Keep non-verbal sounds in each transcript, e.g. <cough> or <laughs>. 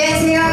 안녕하세요.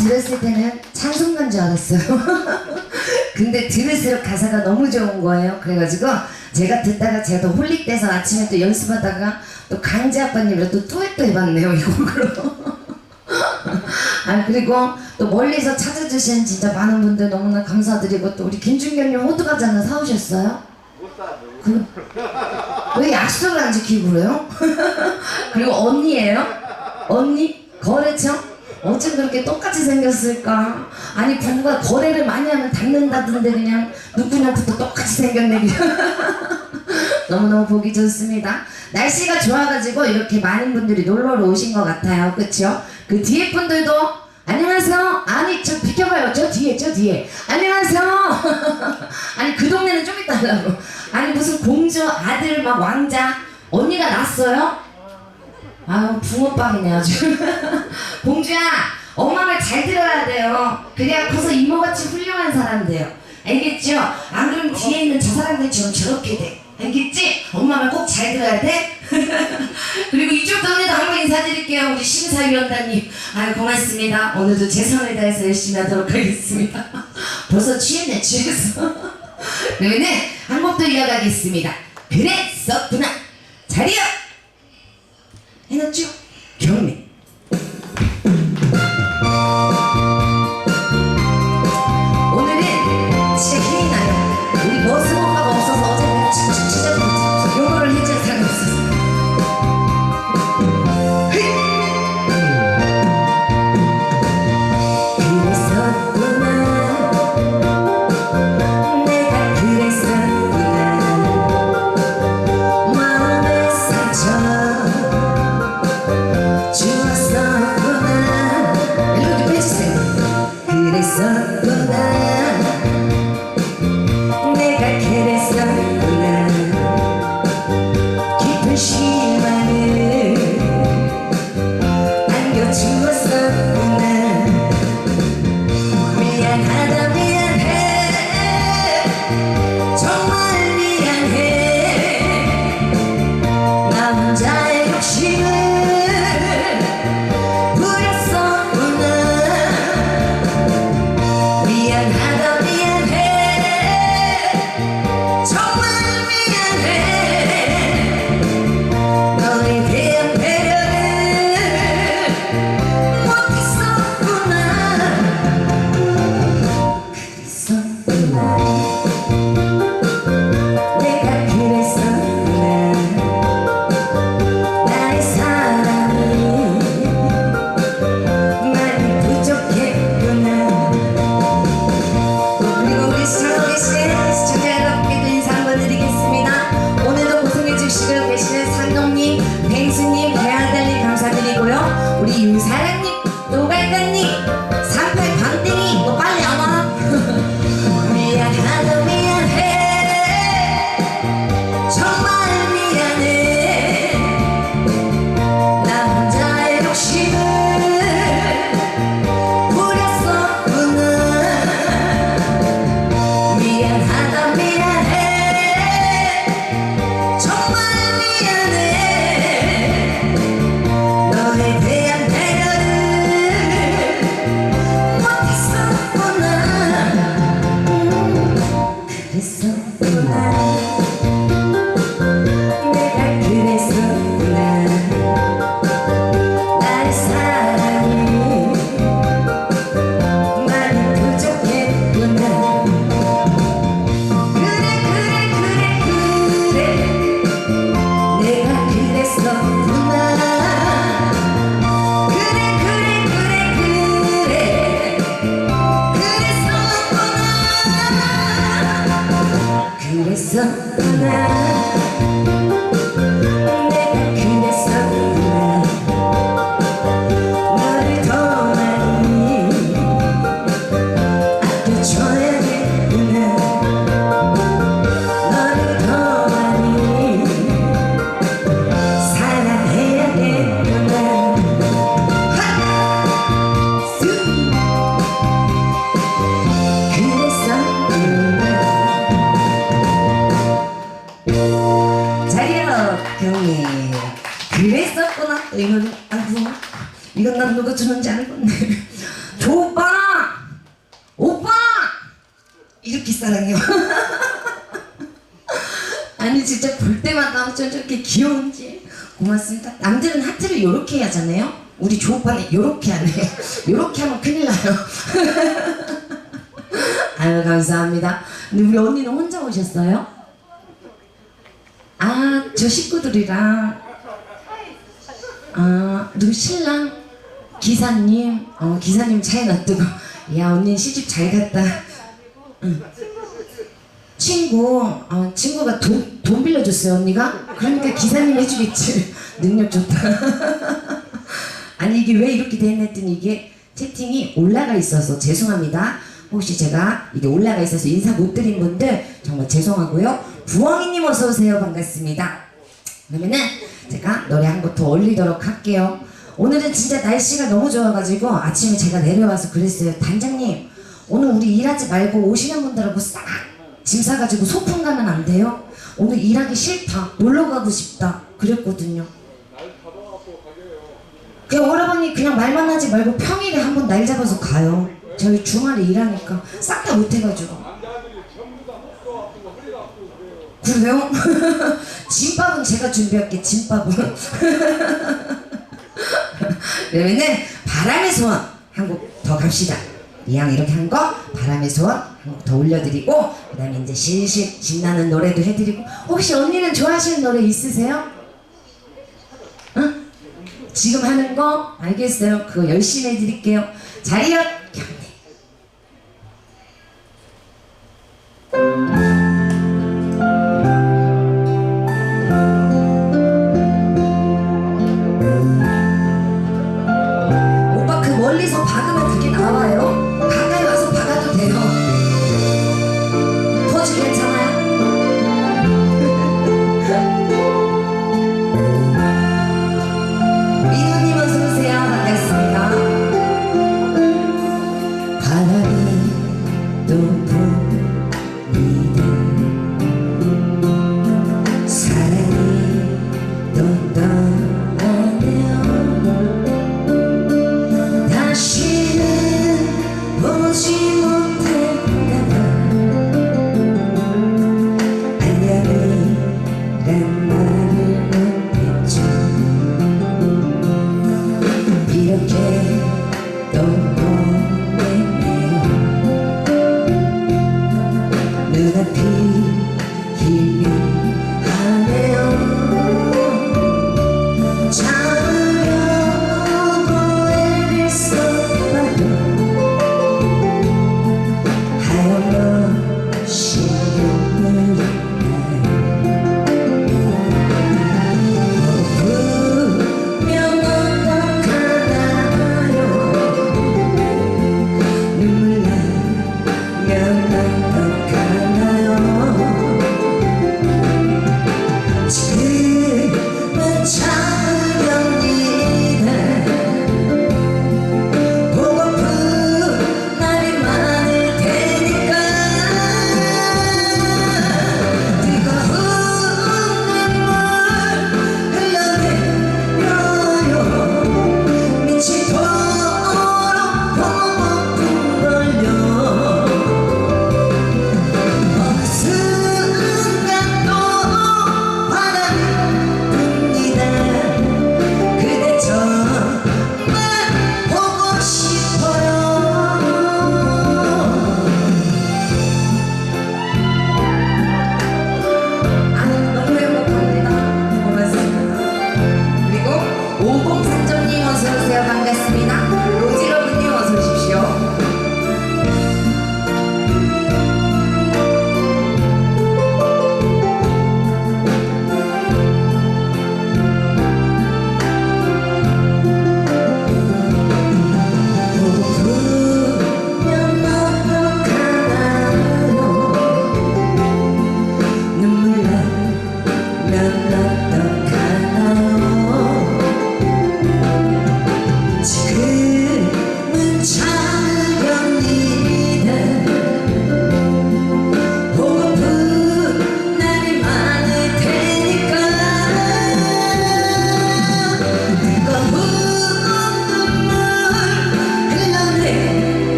들었을 때는 찬송가인 줄 알았어요. <laughs> 근데 들을수록 가사가 너무 좋은 거예요. 그래가지고 제가 듣다가 제가 또 홀릭돼서 아침에 또 연습하다가 또 강재 아빠님이랑 또 뚜엣도 해봤네요. 이 곡으로. <laughs> 아 그리고 또 멀리서 찾아주신 진짜 많은 분들 너무나 감사드리고 또 우리 김준경님 호두과자 하나 사오셨어요? 그, 왜 약속을 안 지키고 그래요? <laughs> 그리고 언니예요? 언니? 거래처? 어쩜 그렇게 똑같이 생겼을까? 아니 부부가 거래를 많이 하면 닮는다던데 그냥 누구냐부터 똑같이 생겼네 그냥. <laughs> 너무너무 보기 좋습니다. 날씨가 좋아가지고 이렇게 많은 분들이 놀러 오신 것 같아요. 그쵸? 그 뒤에 분들도 안녕하세요. 아니 저 비켜봐요. 저 뒤에 저 뒤에. 안녕하세요. <laughs> 아니 그 동네는 좀 하려고. 아니 무슨 공주 아들 막 왕자 언니가 났어요? 아유 붕어빵이네 아주. <laughs> 공주야 엄마 말 잘 들어야 돼요. 그래야 커서 이모같이 훌륭한 사람 돼요. 알겠죠? 안 그러면 뒤에 있는 저 사람들처럼 저렇게 돼. 알겠지? 엄마 말 꼭 잘 들어야 돼. <laughs> 그리고 이쪽 동네도 한번 인사드릴게요. 우리 심사위원장님 아유 고맙습니다 오늘도 최선을 다해서 열심히 하도록 하겠습니다 <laughs> 벌써 취했네 취했어 그러면은 한곡더 이어가겠습니다 그랬었구나 자리요 해놨 이건, 아이고, 이건 난 누가 주는지 알겠네. 조 오빠! 오빠! 이렇게 사랑해요. <laughs> 아니, 진짜 볼 때마다 어쩜 저렇게 귀여운지. 고맙습니다. 남들은 하트를 이렇게 하잖아요. 우리 조 오빠는 이렇게 하네. <laughs> 이렇게 하면 큰일 나요. <laughs> 아유, 감사합니다. 근데 우리 언니는 혼자 오셨어요? 아, 저 식구들이랑 아, 누구 신랑 기사님, 어, 기사님 차에 놔두고 <laughs> 야, 언니 시집 잘 갔다. 응. 친구, 어, 친구가 돈, 돈 빌려줬어요, 언니가? 그러니까 기사님 해주겠지. <laughs> 능력 좋다. <laughs> 아니, 이게 왜 이렇게 됐나 했더니 이게 채팅이 올라가 있어서 죄송합니다. 혹시 제가 이게 올라가 있어서 인사 못 드린 분들 정말 죄송하고요. 부엉이님 어서 오세요. 반갑습니다. 그러면은 제가 노래 한 곡 더 올리도록 할게요. 오늘은 진짜 날씨가 너무 좋아가지고 아침에 제가 내려와서 그랬어요. 단장님, 오늘 우리 일하지 말고 오시는 분들하고 싹 짐 싸가지고 소풍 가면 안 돼요? 오늘 일하기 싫다. 놀러 가고 싶다. 그랬거든요. 그냥 오라버니 그냥 말만 하지 말고 평일에 한번 날 잡아서 가요. 저희 주말에 일하니까 싹 다 못해가지고. 그래요? <laughs> 진밥은 제가 준비할게 진밥은. <laughs> 그러면은 바람의 소원 한 곡 더 갑시다. 이왕 이렇게 한 거 바람의 소원 한 곡 더 올려드리고 그 다음에 이제 실실 신나는 노래도 해드리고 혹시 언니는 좋아하시는 노래 있으세요? 응? 지금 하는 거 알겠어요. 그거 열심히 해드릴게요. 자리요 경례.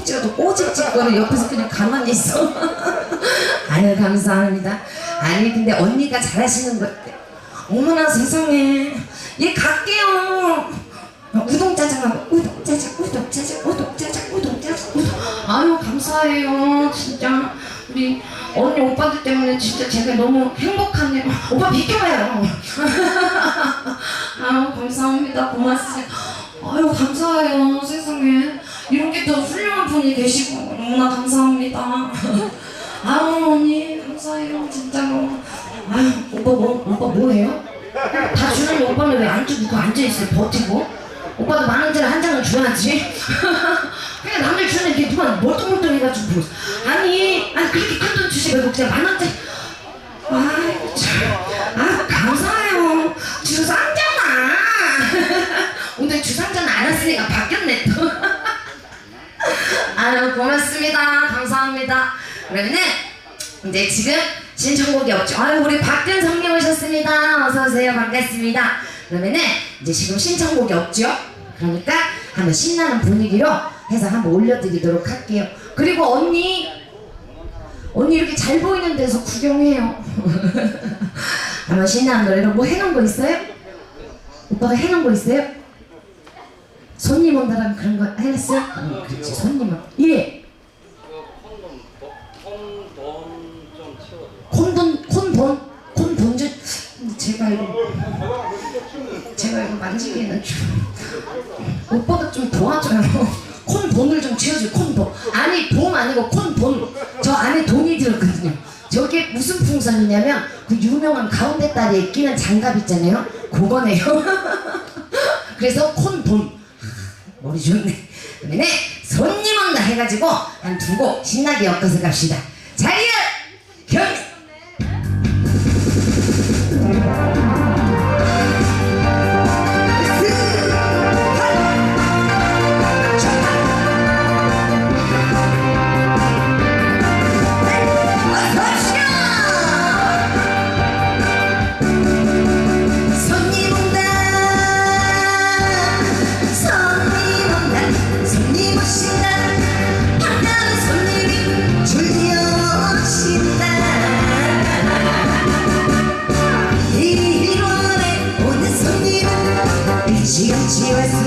이렇게 허벅지가 또 꼬집집거려 옆에서 그냥 가만히 있어. <laughs> 아유 감사합니다. 아니 근데 언니가 잘하시는 거 어머나 세상에. 얘 갈게요. 우동짜장 하고 우동짜장 우동짜장 우동짜장 우동짜장 우동. 아유 감사해요. 진짜. 우리 언니 오빠들 때문에 진짜 제가 너무 행복하네요 오빠 비켜봐요. <laughs> 아 감사합니다. 고맙습니다. 아유, 감사해요. 세상에. 이렇게 또 훌륭한 분이 계시고, 너무나 감사합니다. <laughs> 아유, 언니, 감사해요. 진짜로. 아유, 오빠 뭐, 오빠 뭐 해요? 다 주는데 오빠는 왜 안 주고 앉아 있어요? 버티고? 오빠도 만 원짜리 한 장은 줘야지. <laughs> 그냥 남들 주는 게 누가 멀뚱멀뚱해가지고. 뭐. 아니, 아니, 그렇게 큰 돈 주지 말고 그냥 만 원짜리. 아이고 참. 아 감사해요. 주상전아. <laughs> 오늘 주상전 안 왔으니까 바뀌었네 또. 아유 고맙습니다. 감사합니다. 그러면은 이제 지금 신청곡이 없죠. 아유 우리 박근성님 오셨습니다. 어서 오세요. 반갑습니다. 그러면은 이제 지금 신청곡이 없죠. 그러니까 한번 신나는 분위기로 해서 한번 올려드리도록 할게요. 그리고 언니 언니 이렇게 잘 보이는 데서 구경해요. <laughs> 아마 신나는 노래로 뭐 해놓은 거 있어요? 오빠가 해놓은 거 있어요? 손님 온다라는 그런 거 해놨어요? 응, 그렇지 손님은 예 콘돈좀 치워줘. 콘돈 콘돈 콘돈 좀 제가 이거 제가 이거 만지기에는 좀 <laughs> 오빠가 좀 도와줘요. 콘돈을 좀 채워줘요. 콘돈 아니 돈 아니고 콘돈 저 안에 돈이 들었거든요. 저게 무슨 풍선이냐면 그 유명한 가운데 딸에 끼는 장갑 있잖아요. 그거네요. <laughs> 그래서 콘돈 머리 좋네. 그러면 손님 온다 해가지고 한 두 곡 신나게 엮어서 갑시다. 자리 손님은 일찌감치 와서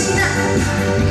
しな